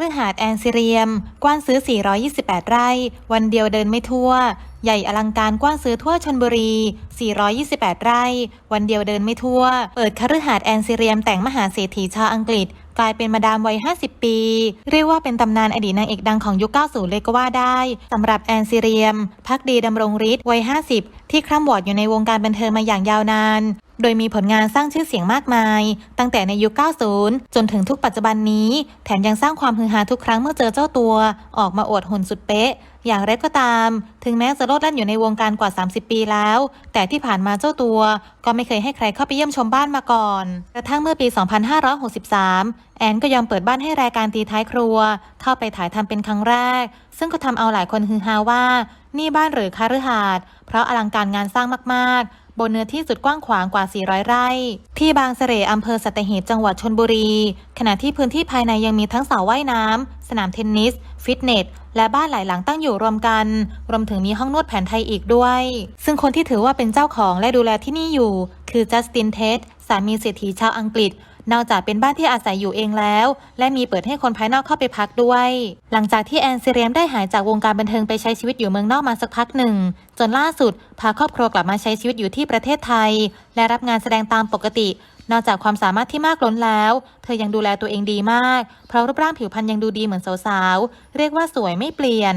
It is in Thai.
ฤหาสแอนซิเรียม กว้านซื้อ 428 ไร่ วันเดียวเดินไม่ทั่ว ใหญ่อลังการกว้านซื้อทั่วชนบุรี 428 ไร่ วันเดียวเดินไม่ทั่ว เปิดคฤหาสน์แอนซิเรียมแต่งมหาเศรษฐีชาวอังกฤษ กลายเป็นมาดามวัย 50 ปี เรียกว่าเป็นตำนานอดีตนางเอกดังของยุค 90 เลยก็ว่าได้สำหรับแอนซิเรียม พักดีดำรงฤทธิ์วัย 50 ที่คร่ำวอดอยู่ในวงการบันเทิงมาอย่างยาวนาน โดยมีผลงานสร้างชื่อเสียงมากมาย ตั้งแต่ในยุค 90 จนถึงทุกปัจจุบันนี้ แถมยังสร้างความฮือฮาทุกครั้งเมื่อเจอเจ้าตัว ออกมาอวดหุ่นสุดเป๊ะ อย่างไรก็ตาม ถึงแม้จะโลดแล่นอยู่ในวงการกว่า 30 ปีแล้ว แต่ที่ผ่านมาเจ้าตัว ก็ไม่เคยให้ใครเข้าไปเยี่ยมชมบ้านมาก่อน กระทั่งเมื่อปี 2563 แอนก็ยอมเปิดบ้านให้รายการตีท้ายครัว เข้าไปถ่ายทำเป็นครั้งแรก ซึ่งก็ทำเอาหลายคนฮือฮาว่านี่บ้านหรือคาฤหาสน์เพราะอลังการงานสร้างมากๆ บนเนื้อที่สุดกว้างขวางกว่า 400 ไร่ ที่บางเสร่อำเภอสัตหีบจังหวัดชนบุรี ขณะที่พื้นที่ภายในยังมีทั้งสระว่ายน้ำสนามเทนนิส ฟิตเนสและบ้านหลายหลังตั้งอยู่รวมกัน รวมถึงมีห้องนวดแผนไทยอีกด้วย ซึ่งคนที่ถือว่าเป็นเจ้าของและดูแลที่นี่อยู่ คือจัสตินเทสสามีเศรษฐีชาวอังกฤษ นอกจากเป็นบ้านที่อาศัยอยู่เองแล้ว และมีเปิดให้คนภายนอกเข้าไปพักด้วย หลังจากที่แอนซิเรียมได้หายจากวงการบันเทิงไปใช้ชีวิตอยู่เมืองนอกมาสักพักหนึ่ง จนล่าสุด พาครอบครัวกลับมาใช้ชีวิตอยู่ที่ประเทศไทย และรับงานแสดงตามปกตินอกจากความสามารถที่มากล้นแล้ว เธอยังดูแลตัวเองดีมาก เพราะรูปร่างผิวพรรณยังดูดีเหมือนสาวๆ เรียกว่าสวยไม่เปลี่ยน